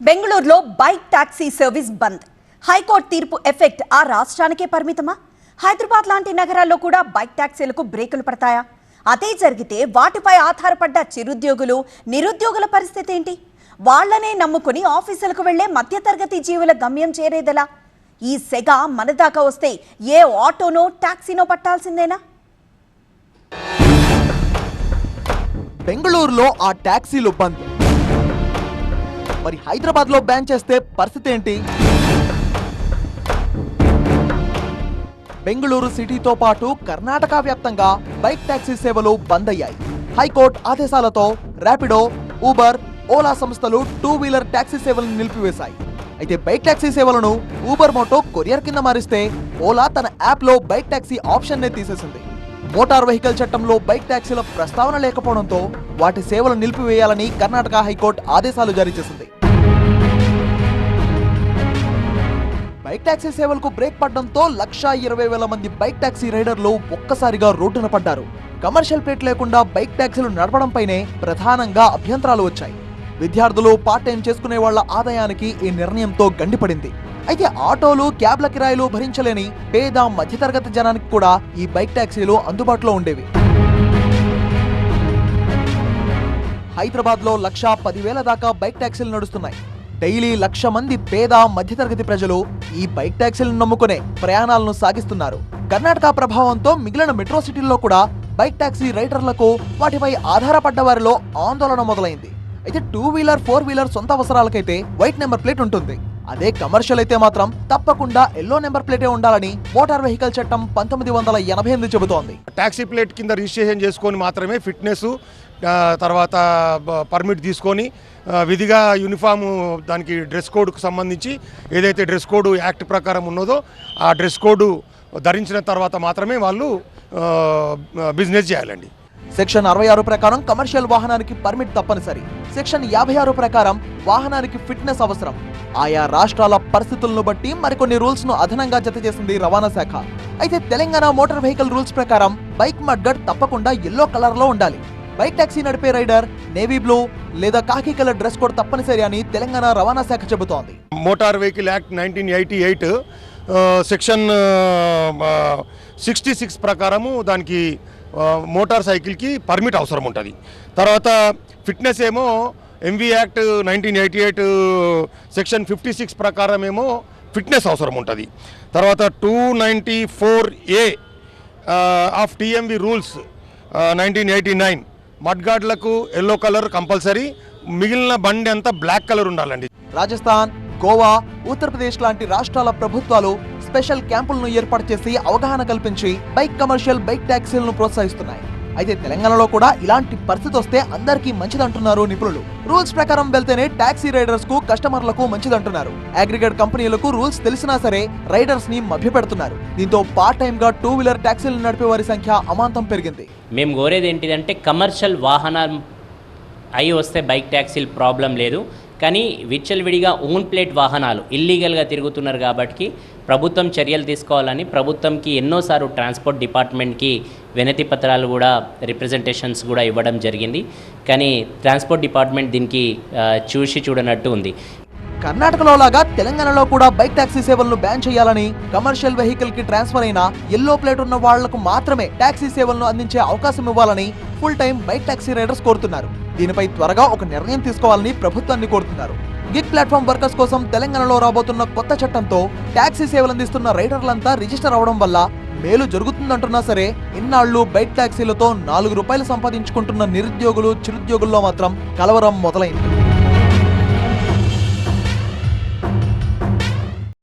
బెంగళూరులో bike taxi service bandh. High court తీర్పు effect ఆ రాష్ట్రానికే పరిమితమా? హైదరాబాద్ లాంటి నగరాల్లో కూడా బైక్ టాక్సీలకు బ్రేకులు పడతాయా? అదే జరిగితే వాటిపై ఆధారపడ్డ చిరుద్యోగులు నిరుద్యోగుల పరిస్థితి ఏంటి? వాళ్ళనే నమ్ముకుని ఆఫీసులకు వెళ్ళే మధ్యతరగతి జీవుల గమ్యం చేరేదెలా? ఈ సెగ మన దాకా వస్తే ఏ ఆటోనో టాక్సీనో పట్టాల్సిందేనా? బెంగళూరులో ఆ టాక్సీలు బంద్. మరి హైదరాబాద్లో బ్యాన్ చేస్తే పరిస్థితి ఏంటి? బెంగళూరు సిటీతో పాటు కర్ణాటక వ్యాప్తంగా బైక్ టాక్సీ సేవలు బంద్ అయ్యాయి. హైకోర్టు ఆదేశాలతో ర్యాపిడో ఊబర్ ఓలా సంస్థలు టూ వీలర్ టాక్సీ సేవలను నిలిపివేశాయి. అయితే బైక్ టాక్సీ సేవలను ఊబర్ మోటో కొరియర్ కింద మారిస్తే ఓలా తన యాప్లో బైక్ టాక్సీ ఆప్షన్నే తీసేసింది. మోటార్ వెహికల్ చట్టంలో బైక్ టాక్సీల ప్రస్తావన లేకపోవడంతో వాటి సేవలు నిలిపివేయాలని కర్ణాటక హైకోర్టు ఆదేశాలు జారీ చేసింది. బైక్ టాక్సీ సేవలకు బ్రేక్ పడడంతో లక్షా ఇరవై వేల మంది బైక్ టాక్సీ రైడర్లు ఒక్కసారిగా రోడ్డున పడ్డారు. కమర్షియల్ ప్లేట్ లేకుండా బైక్ ట్యాక్సీలు నడపడంపైనే ప్రధానంగా అభ్యంతరాలు వచ్చాయి. విద్యార్థులు పార్ట్ టైం చేసుకునే వాళ్ళ ఆదాయానికి ఈ నిర్ణయంతో గండిపడింది. అయితే ఆటోలు క్యాబ్ల కిరాయిలు భరించలేని పేద మధ్యతరగతి జనానికి కూడా ఈ బైక్ టాక్సీలు అందుబాటులో ఉండేవి. హైదరాబాద్లో లక్షా పదివేల దాకా బైక్ ట్యాక్సీలు నడుస్తున్నాయి. డైలీ లక్ష మంది పేద మధ్యతరగతి ప్రజలు ఈ బైక్ ట్యాక్సీలను నమ్ముకునే ప్రయాణాలను సాగిస్తున్నారు. కర్ణాటక ప్రభావంతో మిగిలిన మెట్రో సిటీల్లో కూడా బైక్ టాక్సీ రైడర్లకు వాటిపై ఆధారపడ్డ వారిలో ఆందోళన మొదలైంది. అయితే టూ వీలర్ ఫోర్ వీలర్ సొంత అవసరాలకైతే వైట్ నెంబర్ ప్లేట్ ఉంటుంది. అదే కమర్షియల్ అయితే మాత్రం తప్పకుండా ఎల్లో నెంబర్ ప్లేటే ఉండాలని మోటార్ వెహికల్ చట్టం పంతొమ్మిది వందల ఎనభై ఎనిమిది చెబుతోంది. ట్యాక్సీ ప్లేట్ కింద రిజిస్ట్రేషన్ చేసుకొని మాత్రమే ఫిట్నెస్ తర్వాత పర్మిట్ తీసుకొని విధిగా యూనిఫామ్ దానికి డ్రెస్ కోడ్కు సంబంధించి ఏదైతే డ్రెస్ కోడ్ యాక్ట్ ప్రకారం ఉన్నదో ఆ డ్రెస్ కోడ్ ధరించిన తర్వాత మాత్రమే వాళ్ళు బిజినెస్ చేయాలండి. సెక్షన్ అరవై ఆరు ప్రకారం కమర్షియల్ వాహనానికి పర్మిట్ తప్పనిసరి. సెక్షన్ యాభై ఆరు ప్రకారం వాహనానికి ఫిట్నెస్ అవసరం. ఆయా రాష్ట్రాల పరిస్థితులను బట్టి మరికొన్ని రూల్స్ను అదనంగా జత చేసింది రవాణా శాఖ. అయితే తెలంగాణ మోటార్ వెహికల్ రూల్స్ ప్రకారం బైక్ మడ్గడ్ తప్పకుండా ఎల్లో కలర్లో ఉండాలి. బైక్ టాక్సీ నడిపే రైడర్ నేవీ బ్లూ లేదా కాకి కలర్ డ్రెస్ కోడ్ తప్పనిసరి అని తెలంగాణ రవాణా శాఖ చెబుతోంది. Motor vehicle act nineteen eighty eight section sixty six ప్రకారము దానికి మోటార్ సైకిల్కి పర్మిట్ అవసరం ఉంటుంది. తర్వాత ఫిట్నెస్ ఏమో MV act nineteen eighty eight section fifty six ప్రకారమేమో fitness అవసరం ఉంటుంది. తర్వాత two ninety four A of TMV rules nineteen eighty nine మడ్గాడ్లకు yellow colour compulsory మిగిలిన బండి అంతా బ్లాక్ కలర్ ఉండాలండి. రాజస్థాన్ గోవా ఉత్తరప్రదేశ్ లాంటి రాష్ట్రాల ప్రభుత్వాలు స్పెషల్ క్యాంపులను ఏర్పాటు చేసి అవగాహన కల్పించి బైక్ కమర్షియల్ బైక్ ట్యాక్సీలను ప్రోత్సహిస్తున్నాయి. అయితే తెలంగాణలో కూడా ఇలాంటి పరిస్థితి వస్తే అందరికీ మంచిదంటున్నారు నిపుణులు. రూల్స్ ప్రకారం వెళ్తేనే టాక్సీ రైడర్స్కు కస్టమర్లకు మంచిదంటున్నారు. అగ్రిగేట్ కంపెనీలకు రూల్స్ తెలిసినా సరే రైడర్స్ని మభ్యపెడుతున్నారు. దీంతో పార్ట్ టైం గా టూ వీలర్ ట్యాక్సీలు నడిపే వారి సంఖ్య అమాంతం పెరిగింది. మేము కోరేది ఏంటిదంటే కమర్షియల్ వాహనం అయి వస్తే బైక్ ట్యాక్సీలు ప్రాబ్లం లేదు. కానీ విచ్చలవిడిగా ఓన్ ప్లేట్ వాహనాలు ఇల్లీగల్గా తిరుగుతున్నారు కాబట్టి ప్రభుత్వం చర్యలు తీసుకోవాలని ప్రభుత్వంకి ఎన్నోసార్లు ట్రాన్స్పోర్ట్ డిపార్ట్మెంట్కి వినతి పత్రాలు కూడా రిప్రజెంటేషన్స్ కూడా ఇవ్వడం జరిగింది. కానీ ట్రాన్స్పోర్ట్ డిపార్ట్మెంట్ దీనికి చూసి చూడనట్టు ఉంది. కర్ణాటకలో లాగా తెలంగాణలో కూడా బైక్ టాక్సీ సేవలను బ్యాన్ చేయాలని కమర్షియల్ వెహికల్కి ట్రాన్స్ఫర్ అయిన ఎల్లో ప్లేట్ ఉన్న వాళ్ళకు మాత్రమే ట్యాక్సీ సేవలను అందించే అవకాశం ఇవ్వాలని full time bike taxi riders కోరుతున్నారు. దీనిపై త్వరగా ఒక నిర్ణయం తీసుకోవాలని ప్రభుత్వాన్ని కోరుతున్నారు. గిగ్ ప్లాట్ఫామ్ వర్కర్స్ కోసం తెలంగాణలో రాబోతున్న కొత్త చట్టంతో టాక్సీ సేవలు అందిస్తున్న రైడర్లంతా రిజిస్టర్ అవడం వల్ల మేలు జరుగుతుందంటున్నా సరే ఇన్నాళ్ళు బైక్ టాక్సీలతో నాలుగు రూపాయలు సంపాదించుకుంటున్న నిరుద్యోగులు చిరుద్యోగుల్లో మాత్రం కలవరం మొదలైంది.